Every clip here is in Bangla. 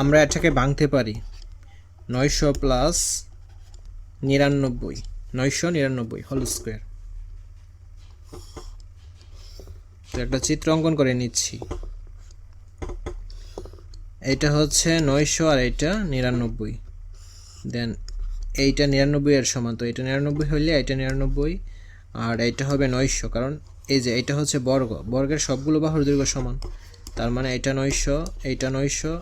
আমরা এটাকে ভাঙতে পারি। নয়শো প্লাস নিরানব্বই। নয়শো নিরানব্বই হোল স্কোয়ার তো একটা চিত্র অঙ্কন করে নিচ্ছি। এটা হচ্ছে নয়শো আর এটা নিরানব্বই। দেন এইটা নিরানব্বই এর সমান। তো এটা নিরানব্বই হইলে এটা নিরানব্বই আর এটা হবে নয়শো। কারণ এই যে এটা হচ্ছে বর্গ। বর্গের সবগুলো বাহুর দৈর্ঘ্য সমান। তার মানে এটা নয়শো, এইটা নয়শো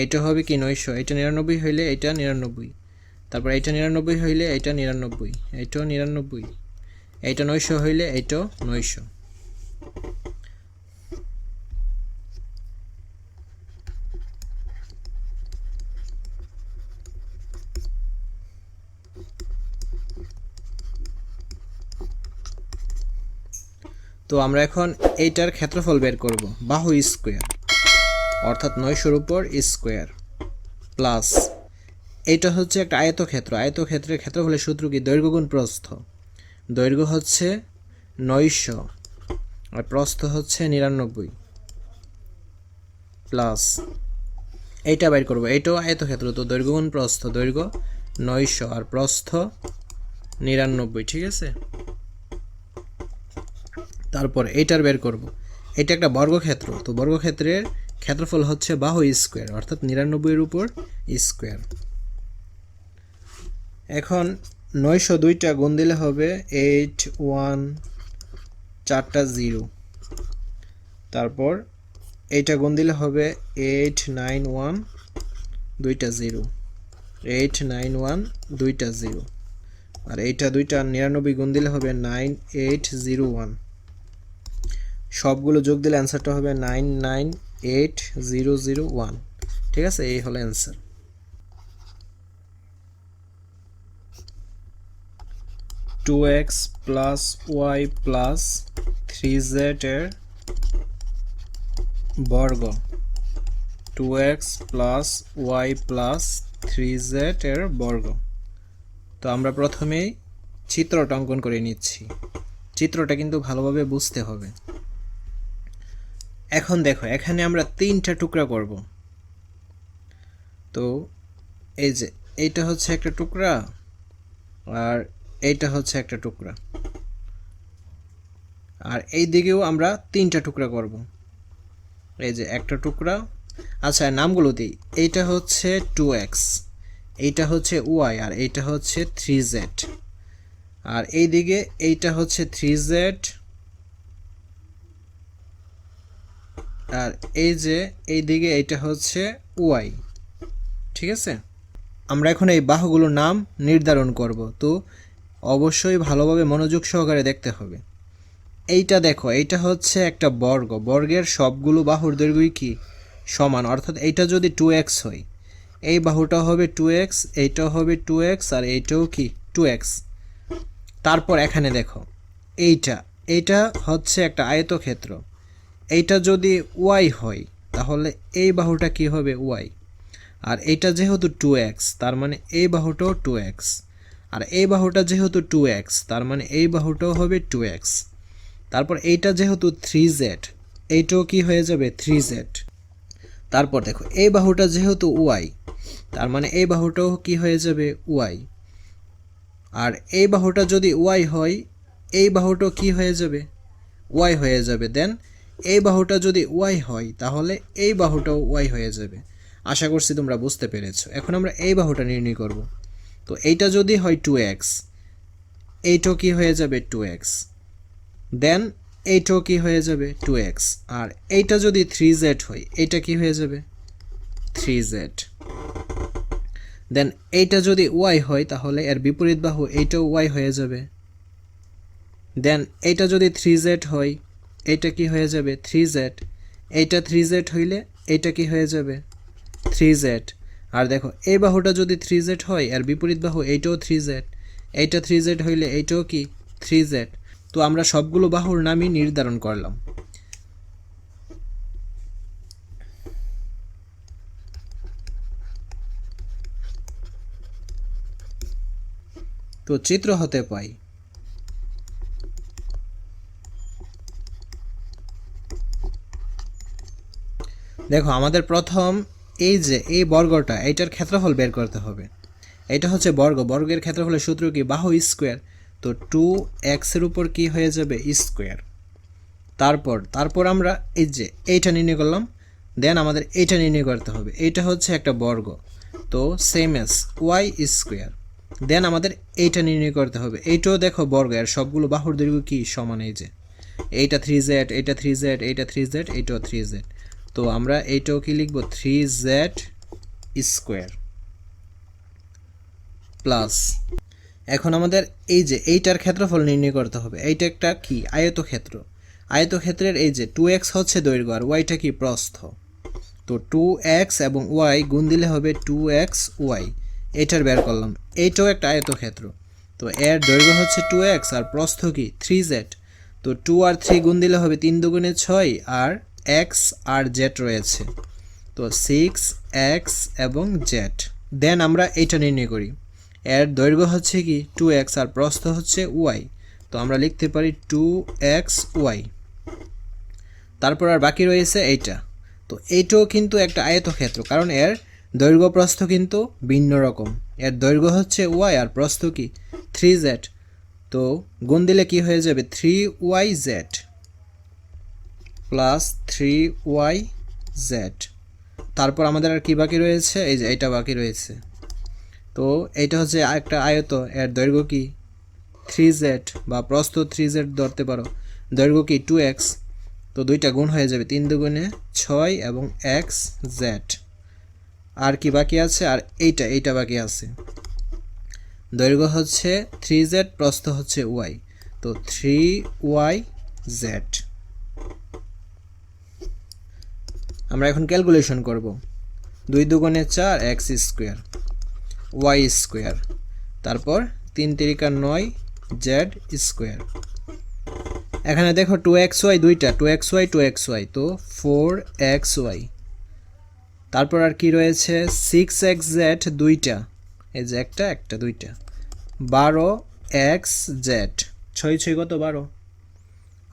এইটা হবে কি নয়শো এটা নিরানব্বই হইলে এটা নিরানব্বই তারপর এটা নিরানব্বই হইলে এটা নিরানব্বই এইটাও নিরানব্বই এইটা নয়শো হইলে এইটাও নয়শো তো আমরা এখন এইটার ক্ষেত্রফল বের করব, বাহু স্কোয়ার। অর্থাৎ নয়শোর উপর স্কোয়ার প্লাস এটা হচ্ছে একটা আয়তক্ষেত্র। আয়তক্ষেত্রের ক্ষেত্রফলের সূত্র কি? দৈর্ঘ্য গুণ প্রস্থ। দৈর্ঘ্য হচ্ছে নয়শো আর প্রস্থ হচ্ছে নিরানব্বই প্লাস এইটা বের করব। এইটাও আয়তক্ষেত্র, তো দৈর্ঘ্য গুণ প্রস্থ, দৈর্ঘ্য নয়শো আর প্রস্থ নিরানব্বই, ঠিক আছে? তারপর এইটার বের করব। এটা একটা বর্গক্ষেত্র, তো বর্গক্ষেত্রের ক্ষেত্রফল হচ্ছে বাহু স্কোয়ার, অর্থাৎ নিরানব্বইয়ের উপর স্কোয়ার। এখন নয়শো দুইটা গুণ দিলে হবে এইট ওয়ান, চারটা জিরো। তারপর এইটা গুণ দিলে হবে এইট নাইন ওয়ান, দুইটা জিরো। এইট নাইন ওয়ান, দুইটা জিরো। আর এইটা দুইটা নিরানব্বই গুণ দিলে হবে নাইন এইট জিরো ওয়ান। সবগুলো যোগ দিলে অ্যান্সারটা হবে nine nine eight zero zero one ঠিক আছে? এই হলো answer two X plus Y plus three Z এর বর্গ। Two X plus Y plus three Z এর বর্গ। তো আমরা প্রথমেই চিত্রটা অঙ্কন করে নিচ্ছি। চিত্রটা কিন্তু ভালোভাবে বুঝতে হবে। এখন দেখো, এখানে আমরা তিনটা টুকরা করব। তো এই যে এইটা হচ্ছে একটা টুকরা আর এইটা হচ্ছে একটা টুকরা। আর এই দিকেও আমরা তিনটা টুকরা করব। এই যে একটা টুকরা। আচ্ছা নামগুলো দিই। এইটা হচ্ছে টু এক্স, এইটা হচ্ছে ওয়াই আর এইটা হচ্ছে থ্রি জেড। আর এই দিকে এইটা হচ্ছে থ্রি জেড আর এই যে এই দিকে এটা হচ্ছে ওয়াই, ঠিক আছে? আমরা এখন এই বাহুগুলোর নাম নির্ধারণ করব, তো অবশ্যই ভালোভাবে মনোযোগ সহকারে দেখতে হবে। এইটা দেখো, এইটা হচ্ছে একটা বর্গ, বর্গের সবগুলো বাহুর দৈর্ঘ্যই কি? সমান, অর্থাৎ এইটা যদি টু এক্স হয়, এই বাহুটা হবে টু এক্স এইটাও হবে টু এক্স আর এইটাও কি? টু এক্স তারপর এখানে দেখো, এইটা এইটা হচ্ছে একটা আয়তক্ষেত্র। এইটা যদি ওয়াই হয়, তাহলে এই বাহুটা কি হবে? ওয়াই। আর এইটা যেহেতু টু এক্স তার মানে এই বাহুটাও টু এক্স আর এই বাহুটা যেহেতু টু এক্স তার মানে এই বাহুটাও হবে টু এক্স তারপর এইটা যেহেতু থ্রি জেড এইটাও কি হয়ে যাবে? থ্রি জেড তারপর দেখো, এই বাহুটা যেহেতু ওয়াই, তার মানে এই বাহুটাও কি হয়ে যাবে? ওয়াই। আর এই বাহুটা যদি ওয়াই হয়, এই বাহুটাও কি হয়ে যাবে? ওয়াই হয়ে যাবে। দেন এই বাহুটা যদি ওয়াই হয়, তাহলে এই বাহুটাও ওয়াই হয়ে যাবে। আশা করছি তোমরা বুঝতে পেরেছ। এখন আমরা এই বাহুটা নির্ণয় করব। তো এইটা যদি হয় টু এক্স এইটাও কি হয়ে যাবে টু এক্স দেন এইটাও কি হয়ে যাবে টু এক্স আর এইটা যদি থ্রি জেড হয়, এইটা কি হয়ে যাবে? থ্রি জেড দেন এইটা যদি ওয়াই হয়, তাহলে এর বিপরীত বাহু এইটাও ওয়াই হয়ে যাবে। দেন এইটা যদি থ্রি জেড হয় এইটা কি হয়ে যাবে? থ্রি জেড এইটা থ্রি জেড হইলে এইটা কি হয়ে যাবে? থ্রি জেড আর দেখো এই বাহুটা যদি থ্রি জেড হয়, আর বিপরীত বাহু এইটাও থ্রি জেড এইটা থ্রি জেড হইলে এইটাও কি? থ্রি জেড তো আমরা সবগুলো বাহুর নামই নির্ধারণ করলাম। তো চিত্র হতে পাই। দেখো, আমাদের প্রথম এই যে এই বর্গটা, এইটার ক্ষেত্রফল বের করতে হবে। এটা হচ্ছে বর্গ, বর্গের ক্ষেত্রফলের সূত্র কি? বাহু স্কোয়ার। তো টু এক্সের উপর কি হয়ে যাবে? স্কোয়ার। তারপর তারপর আমরা এই যে এইটা নির্ণয় করলাম, দেন আমাদের এইটা নির্ণয় করতে হবে। এইটা হচ্ছে একটা বর্গ। তো same as Y square. Then আমাদের এইটা নির্ণয় করতে হবে। এইটাও দেখো বর্গ, আর সবগুলো বাহুর দৈর্ঘ্য কি? সমান এই যে। এইটা থ্রি জেড এইটা থ্রি জেড এইটা থ্রি জেড এইটাও থ্রি জেড তো আমরা এইটাও কি লিখব? থ্রি জেড স্কোয়ার প্লাস এখন আমাদের এই যে এইটার ক্ষেত্রফল নির্ণয় করতে হবে। এইটা একটা কি? আয়তক্ষেত্র। আয়তক্ষেত্রের এই যে টু এক্স হচ্ছে দৈর্ঘ্য আর ওয়াইটা কি? প্রস্থ। তো টু এক্স এবং ওয়াই গুণ দিলে হবে টু এক্স ওয়াই এইটার বের করলাম। এইটাও একটা আয়তক্ষেত্র। তো এর দৈর্ঘ্য হচ্ছে টু এক্স আর প্রস্থ কি? থ্রি জেড তো টু আর থ্রি গুণ দিলে হবে তিন দুগুণে ছয় আর এক্স আর জেড রয়েছে। তো সিক্স এক্স এবং জেড দেন আমরা এইটা নির্ণয় করি। এর দৈর্ঘ্য হচ্ছে কি? টু এক্স আর প্রস্থ হচ্ছে ওয়াই তো আমরা লিখতে পারি টু এক্স ওয়াই তারপর আর বাকি রয়েছে এইটা। তো এইটাও কিন্তু একটা আয়তক্ষেত্র, কারণ এর দৈর্ঘ্য প্রস্থ কিন্তু ভিন্ন রকম। এর দৈর্ঘ্য হচ্ছে ওয়াই আর প্রস্থ কি? থ্রি জেড তো গুণ দিলে কি হয়ে যাবে? Three Y Z plus three Y Z তারপর আমাদের আর কি বাকি রয়েছে? এই যে এটা বাকি রয়েছে। তো এইটা হচ্ছে একটা আয়ত। এর দৈর্ঘ্য কি? থ্রি জেড বা প্রস্থ থ্রি জেড ধরতে পারো। দৈর্ঘ্য কি? টু এক্স তো দুইটা গুণ হয়ে যাবে তিন দুগুণে ছয় এবং এক্স জেড আর কি বাকি আছে? আর এইটা এইটা বাকি আছে। দৈর্ঘ্য হচ্ছে থ্রি জেড প্রস্থ হচ্ছে ওয়াই তো থ্রি ওয়াই জেড আমরা এখন ক্যালকুলেশন করব। দুই দুগুণে চার এক্স স্কোয়ার ওয়াই স্কোয়ার তারপর তিন তিরিকা নয় জেড স্কোয়ার এখানে দেখো টু এক্স ওয়াই দুইটা two X Y two X Y তো ফোর এক্স ওয়াই তারপর আর কি রয়েছে? সিক্স এক্স জেড দুইটা, এই যে একটা একটা দুইটা। বারো এক্স জেড ছয় ছয় কত? বারো।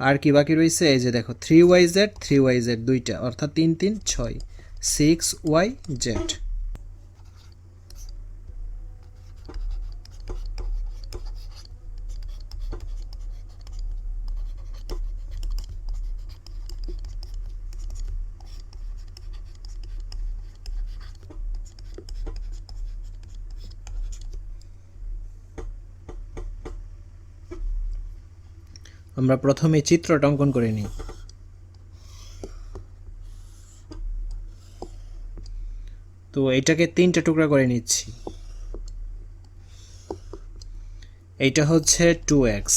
আর কি বাকি রয়েছে এই যে দেখো three Y Z three Y Z দুইটা, অর্থাৎ তিন তিন, ছয় সিক্স ওয়াই জেড আমরা প্রথমে চিত্রটা অঙ্কন করে নিই। তো এটাকে তিনটা টুকরা করে নিচ্ছি। এইটা হচ্ছে টু এক্স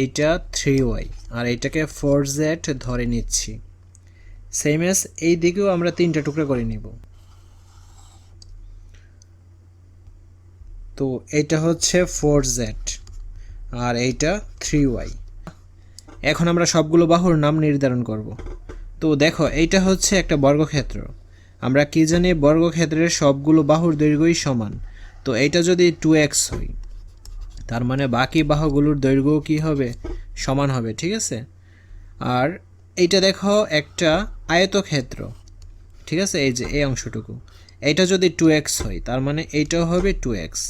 এইটা থ্রি ওয়াই আর এইটাকে ফোর জেড ধরে নিচ্ছি। সেম এস এই দিকেও আমরা তিনটা টুকরা করে নিব। তো এইটা হচ্ছে ফোর জেড আর এইটা থ্রি ওয়াই এখন আমরা সবগুলো বাহুর নাম নির্ধারণ করব। তো দেখো, এইটা হচ্ছে একটা বর্গক্ষেত্র। আমরা কি জানি বর্গক্ষেত্রের সবগুলো বাহুর দৈর্ঘ্যই সমান। তো এইটা যদি টু এক্স হয়, তার মানে বাকি বাহুগুলোর দৈর্ঘ্য কি হবে? সমান হবে, ঠিক আছে? আর এইটা দেখো একটা আয়তক্ষেত্র, ঠিক আছে? এই যে, এই অংশটুকু। এইটা যদি টু এক্স হয়, তার মানে এইটাও হবে টু এক্স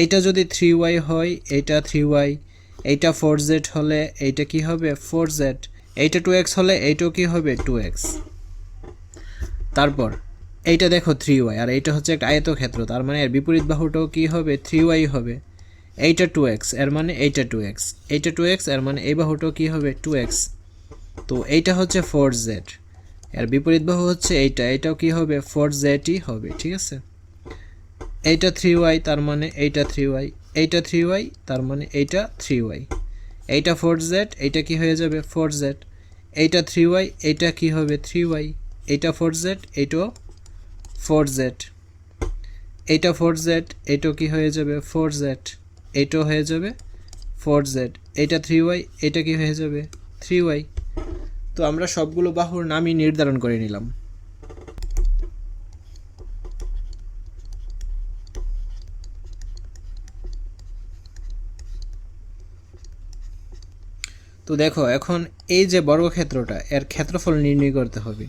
এইটা যদি থ্রি ওয়াই হয়, এইটা থ্রি ওয়াই এইটা ফোর জেড হলে এইটা কি হবে? ফোর জেড এইটা টু এক্স হলে এইটাও কি হবে? টু এক্স তারপর, এইটা দেখো থ্রি ওয়াই আর এইটা হচ্ছে একটা আয়তক্ষেত্র, তার মানে এর বিপরীত বাহুটাও কি হবে? থ্রি ওয়াই হবে। এইটা টু এক্সের মানে এইটা টু এক্স এইটা টু এক্সের মানে এই বাহুটাও কি হবে? টু এক্স তো এইটা হচ্ছে ফোর জেড এর বিপরীত বাহু হচ্ছে এইটা এটাও কি হবে? ফোর জেডই হবে, ঠিক আছে? এইটা থ্রি ওয়াই তার মানে এইটা থ্রি ওয়াই এইটা থ্রি ওয়াই তার মানে এইটা থ্রি ওয়াই এইটা ফোর জেড এইটা কি হয়ে যাবে? ফোর জেড এইটা থ্রি ওয়াই এইটা কি হবে? থ্রি ওয়াই এইটা ফোর জেড এইটাও ফোর জেড এইটা ফোর জেড এইটাও কি হয়ে যাবে? ফোর জেড এইটাও হয়ে যাবে ফোর জেড এইটা থ্রি ওয়াই এটা কি হয়ে যাবে? থ্রি ওয়াই তো আমরা সবগুলো বাহুর নামই নির্ধারণ করে নিলাম। তো দেখো, এখন এই যে বর্গক্ষেত্রটা, এর ক্ষেত্রফল নির্ণয় করতে হবে।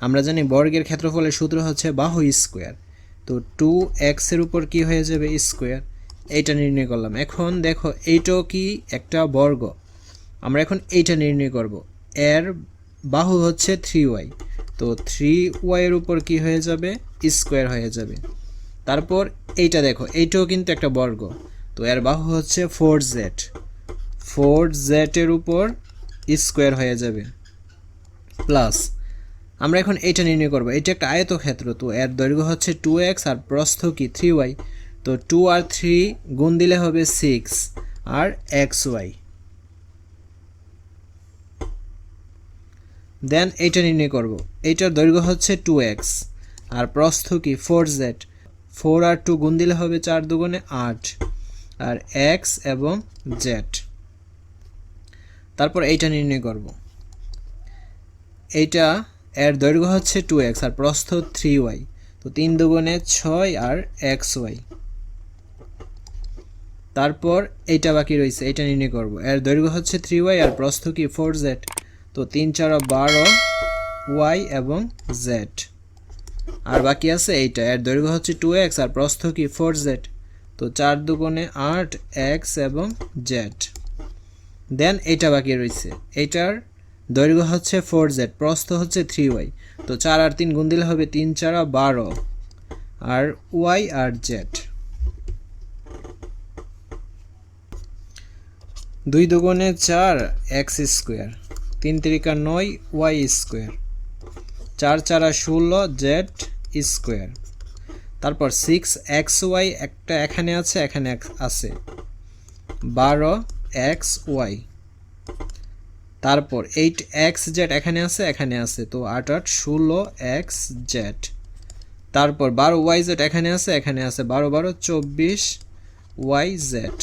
আমরা জানি বর্গের ক্ষেত্রফলের সূত্র হচ্ছে বাহু স্কোয়ার। তো টু এক্সের উপর কি হয়ে যাবে? স্কোয়ার। এইটা নির্ণয় করলাম। এখন দেখো এইটাও কি একটা বর্গ? আমরা এখন এইটা নির্ণয় করব। এর বাহু হচ্ছে থ্রি ওয়াই তো থ্রি ওয়াইয়ের উপর কি হয়ে যাবে? স্কোয়ার হয়ে যাবে। তারপর এইটা দেখো এইটাও কিন্তু একটা বর্গ। তো এর বাহু হচ্ছে ফোর জেড ফোর জেটের উপর স্কোয়ার হয়ে যাবে। প্লাস, আমরা এখন এইটা নির্ণয় করব। এটা একটা আয়তক্ষেত্র, তো এর দৈর্ঘ্য হচ্ছে টু এক্স আর প্রস্থ কি থ্রি ওয়াই। তো টু আর থ্রি গুণ দিলে হবে সিক্স আর এক্স ওয়াই। দেন এইটা নির্ণয় করব। এইটার দৈর্ঘ্য হচ্ছে টু এক্স আর প্রস্থ কি ফোর জেড। ফোর আর টু গুণ দিলে হবে চার দুগুণে আট আর এক্স এবং জেড। তারপর এইটা নির্ণয় করব। এইটা এর দৈর্ঘ্য হচ্ছে টু এক্স আর প্রস্থ থ্রি ওয়াই তো তিন দুগুণে ছয় আর এক্স ওয়াই তারপর এইটা বাকি রয়েছে এটা নির্ণয় করব। এর দৈর্ঘ্য হচ্ছে থ্রি ওয়াই আর প্রস্থ কি ফোর জেড তো তিন চার বারো ওয়াই এবং জেড আর বাকি আছে এইটা, এর দৈর্ঘ্য হচ্ছে টু এক্স আর প্রস্থ কি ফোর জেড তো চার দুগুণে আট এক্স এবং জেড দেন এইটা বাকি রয়েছে এইটার দৈর্ঘ্য হচ্ছে ফোর জেড প্রস্থ হচ্ছে থ্রি ওয়াই তো চার আর তিন গুণ দিলে হবে তিন চারা বারো। আর ওয়াই আর জেড দুই দুগুণে চার এক্স স্কোয়ার তিন তিরিকা নয় ওয়াই স্কোয়ার চার চারা ষোলো জেড স্কোয়ার তারপর সিক্স এক্স ওয়াই একটা এখানে আছে এখানে আছে। বারো এক্স ওয়াই তারপর এইট এক্স জেড এখানে আছে এখানে আছে, তো আট আট ষোলো এক্স জেড তারপর বারো ওয়াই জেড এখানে আছে এখানে আছে, বারো বারো, চব্বিশ ওয়াই জেড